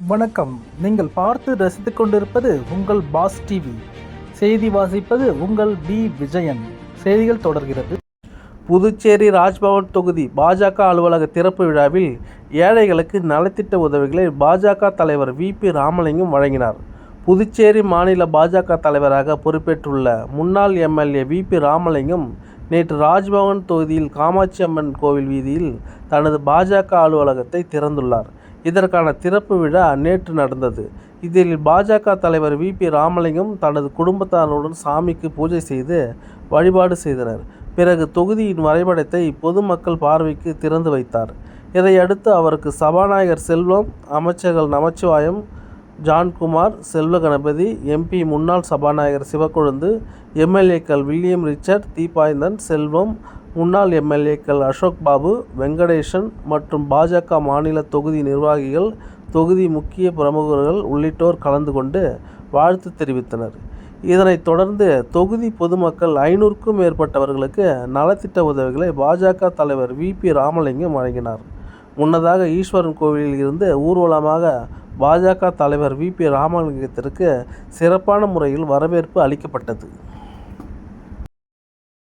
வணக்கம். நீங்கள் பார்த்து ரசித்துக் கொண்டிருப்பது உங்கள் பாஸ் டிவி. செய்தி வாசிப்பது உங்கள் பி. விஜயன். செய்திகள் தொடர்கிறது. புதுச்சேரி ராஜ்பவன் தொகுதி பாஜக அலுவலக திறப்பு விழாவில் ஏழைகளுக்கு நலத்திட்ட உதவிகளை பாஜக தலைவர் வி. பி. ராமலிங்கம் வழங்கினார். புதுச்சேரி மாநில பாஜக தலைவராக பொறுப்பேற்றுள்ள முன்னாள் எம்எல்ஏ வி பி ராமலிங்கம் நேற்று ராஜ்பவன் தொகுதியில் காமாட்சி அம்மன் கோவில் வீதியில் தனது பாஜக அலுவலகத்தை திறந்துள்ளார். இதற்கான திறப்பு விழா நேற்று நடந்தது. இதில் பாஜக தலைவர் வி பி ராமலிங்கம் தனது குடும்பத்தாருடன் சாமிக்கு பூஜை செய்து வழிபாடு செய்தனர். பிறகு தொகுதியின் வரைபடத்தை பொதுமக்கள் பார்வைக்கு திறந்து வைத்தார். இதையடுத்து அவருக்கு சபாநாயகர் செல்வம் அமைச்சர்கள் நமச்சிவாயம் ஜான்குமார் செல்வ கணபதி எம்பி முன்னாள் சபாநாயகர் சிவக்கொழுந்து எம்எல்ஏக்கள் வில்லியம் ரிச்சர்ட் தீபாய்ந்தன் செல்வம் முன்னாள் எம்எல்ஏக்கள் அசோக் பாபு வெங்கடேசன் மற்றும் பாஜக மாநில தொகுதி நிர்வாகிகள் தொகுதி முக்கிய பிரமுகர்கள் உள்ளிட்டோர் கலந்து கொண்டு வாழ்த்து தெரிவித்தனர். இதனைத் தொடர்ந்து தொகுதி பொதுமக்கள் ஐநூறுக்கும் மேற்பட்டவர்களுக்கு நலத்திட்ட உதவிகளை பாஜக தலைவர் வி பி ராமலிங்கம் வழங்கினார். முன்னதாக ஈஸ்வரன் கோவிலில் இருந்து ஊர்வலமாக பாஜக தலைவர் வி பி ராமலிங்கத்திற்கு சிறப்பான முறையில் வரவேற்பு அளிக்கப்பட்டது.